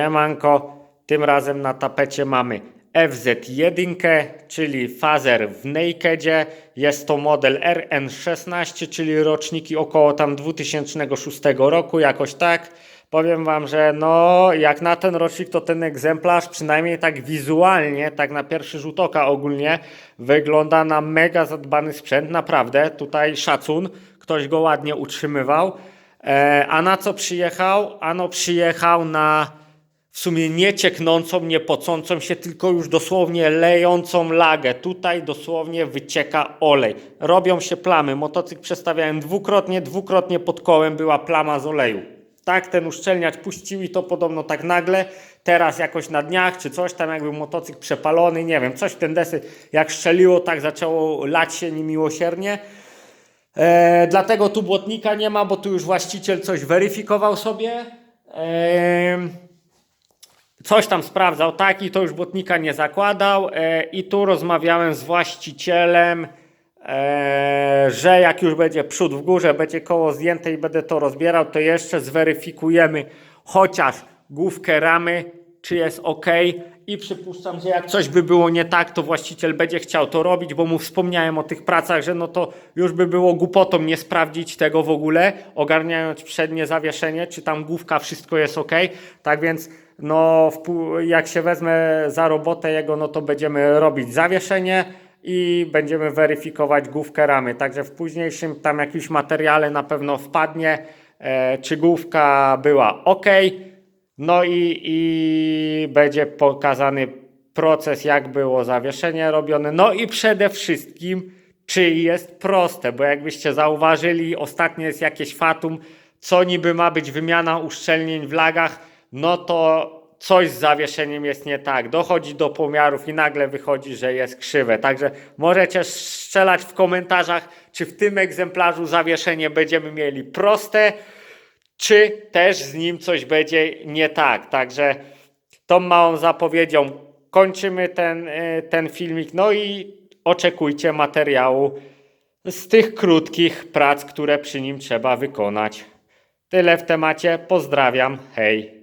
Siemanko, tym razem na tapecie mamy FZ1, czyli fazer w nakedzie. Jest to model RN16, czyli roczniki około tam 2006 roku, jakoś tak. Powiem Wam, że no jak na ten rocznik to ten egzemplarz, przynajmniej tak wizualnie, tak na pierwszy rzut oka ogólnie, wygląda na mega zadbany sprzęt, naprawdę. Tutaj szacun, ktoś go ładnie utrzymywał. E, a na co przyjechał? Ano przyjechał na w sumie nie cieknącą, nie pocącą się, tylko już dosłownie lejącą lagę. Tutaj dosłownie wycieka olej. Robią się plamy. Motocykl przestawiałem dwukrotnie, dwukrotnie pod kołem była plama z oleju. Tak, ten uszczelniacz puścił i to podobno tak nagle. Teraz jakoś na dniach czy coś tam jakby motocykl przepalony, nie wiem, coś w ten desy jak szczeliło, tak zaczęło lać się niemiłosiernie. E, dlatego tu błotnika nie ma, bo tu już właściciel coś weryfikował sobie. Em, coś tam sprawdzał, tak, i to już błotnika nie zakładał. E, I tu rozmawiałem z właścicielem, e, że jak już będzie przód w górze, będzie koło zdjęte i będę to rozbierał, to jeszcze zweryfikujemy chociaż główkę ramy, czy jest ok. I przypuszczam, że jak coś by było nie tak, to właściciel będzie chciał to robić, bo mu wspomniałem o tych pracach, że no to już by było głupotą nie sprawdzić tego w ogóle, ogarniając przednie zawieszenie, czy tam główka, wszystko jest ok. Tak więc no, jak się wezmę za robotę jego, no to będziemy robić zawieszenie i będziemy weryfikować główkę ramy. Także w późniejszym tam jakimś materiale na pewno wpadnie, e, czy główka była ok. No i, i będzie pokazany proces, jak było zawieszenie robione. No i przede wszystkim, czy jest proste, bo jakbyście zauważyli, ostatnio jest jakieś fatum, co niby ma być wymiana uszczelnień w lagach, no to coś z zawieszeniem jest nie tak. Dochodzi do pomiarów i nagle wychodzi, że jest krzywe. Także możecie strzelać w komentarzach, czy w tym egzemplarzu zawieszenie będziemy mieli proste, czy też z nim coś będzie nie tak. Także tą małą zapowiedzią kończymy ten, e, ten filmik. No i oczekujcie materiału z tych krótkich prac, które przy nim trzeba wykonać. Tyle w temacie. Pozdrawiam. Hej.